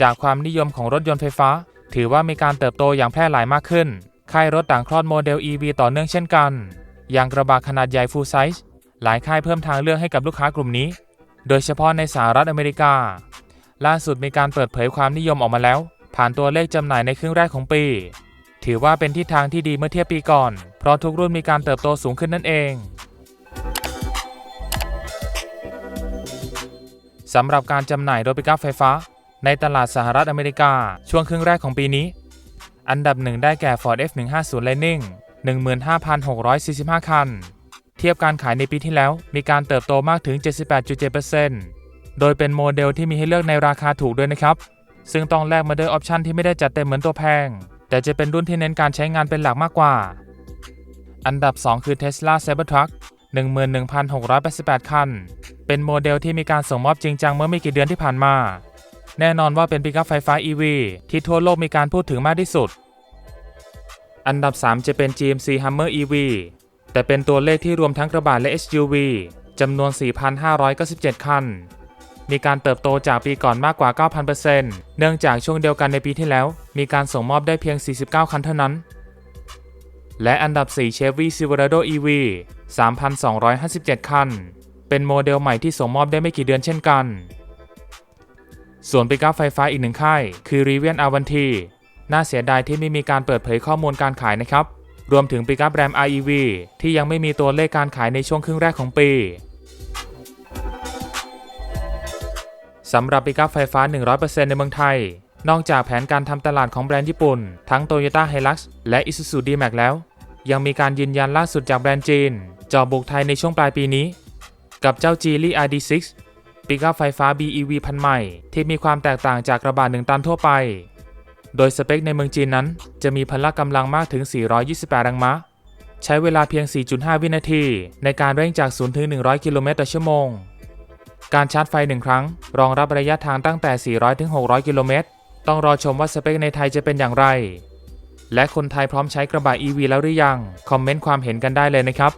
จากความนิยมของรถยนต์ไฟฟ้า ถือว่ามีการเติบโตอย่างแพร่หลายมากขึ้น ค่ายรถต่างคลอดโมเดล EV ต่อเนื่องเช่นกัน อย่างกระบะขนาดใหญ่ full size หลายค่ายเพิ่มทางเลือกให้กับลูกค้ากลุ่มนี้ โดยเฉพาะในสหรัฐอเมริกา ล่าสุดมีการเปิดเผยความนิยมออกมาแล้ว ผ่านตัวเลขจำหน่ายในครึ่งแรกของปี ถือว่าเป็นทิศทางที่ดีเมื่อเทียบปีก่อน เพราะทุกรุ่นมีการเติบโตสูงขึ้นนั่นเองสำหรับการจำหน่ายรถปิกอัพไฟฟ้า ในตลาดสหรัฐอเมริกา ช่วงครึ่งแรกของปีนี้ อันดับหนึ่งได้แก่ Ford F150 Lightning 15,645 คัน เทียบการขายในปีที่แล้วมีการเติบโตมากถึง 78.7%โดยเป็นโมเดลที่มีให้เลือกในราคาถูกด้วยนะครับ ซึ่งต้องแลกมาด้วยออปชันที่ไม่ได้จัดเต็มเหมือนตัวแพง แต่จะเป็นรุ่นที่เน้นการใช้งานเป็นหลักมากกว่า อันดับ 2 คือ Tesla Cybertruck 11,688 คัน เป็นโมเดลที่มีการส่งมอบจริงจังเมื่อไม่กี่เดือนที่ผ่านมา แน่นอนว่าเป็นปิกอัพไฟฟ้า EV ที่ทั่วโลกมีการพูดถึงมากที่สุด อันดับ 3 จะเป็น GMC Hummer EV แต่เป็นตัวเลขที่รวมทั้งกระบะและ SUV จำนวน 4,597 คัน มีการเติบโตจากปีก่อนมากกว่า 9,000%เนื่องจากช่วงเดียวกันในปีที่แล้ว มีการส่งมอบได้เพียง 49 คันเท่านั้น และอันดับ 4 Chevy Silverado EV 3,257 คัน เป็นโมเดลใหม่ที่ส่งมอบได้ไม่กี่เดือนเช่นกัน ส่วนปิกัพไฟฟ้าอีกหนึ่งค่ายคือ Rivian Avanti น่าเสียดายที่ไม่มีการเปิดเผยข้อมูลการขายนะครับ รวมถึงปิกัพ Ram REV ที่ยังไม่มีตัวเลขการขายในช่วงครึ่งแรกของปีสำหรับปิกัพไฟฟ้า 100%ในเมืองไทย นอกจากแผนการทำตลาดของแบรนด์ญี่ปุ่น ทั้ง Toyota Hilux และ Isuzu D-Max แล้ว ยังมีการยืนยันล่าสุดจากแบรนด์จีนจอบุกไทยในช่วงปลายปีนี้ กับเจ้า Geely ID6 ปิกอัพไฟฟ้า BEV พันใหม่ ที่มีความแตกต่างจากกระบะ1ตันทั่วไป โดยสเปคในเมืองจีนนั้น จะมีพละกำลังมากถึง 428 แรงม้า ใช้เวลาเพียง 4.5 วินาที ในการเร่งจาก 0 ถึง 100 กิโลเมตรต่อชั่วโมง การชาร์จไฟ1ครั้ง รองรับระยะทางตั้งแต่ 400 ถึง 600 กิโลเมตร ต้องรอชมว่าสเปคในไทยจะเป็นอย่างไร และคนไทยพร้อมใช้กระบะ EV แล้วหรือยัง คอมเมนต์ความเห็นกันได้เลยนะครับ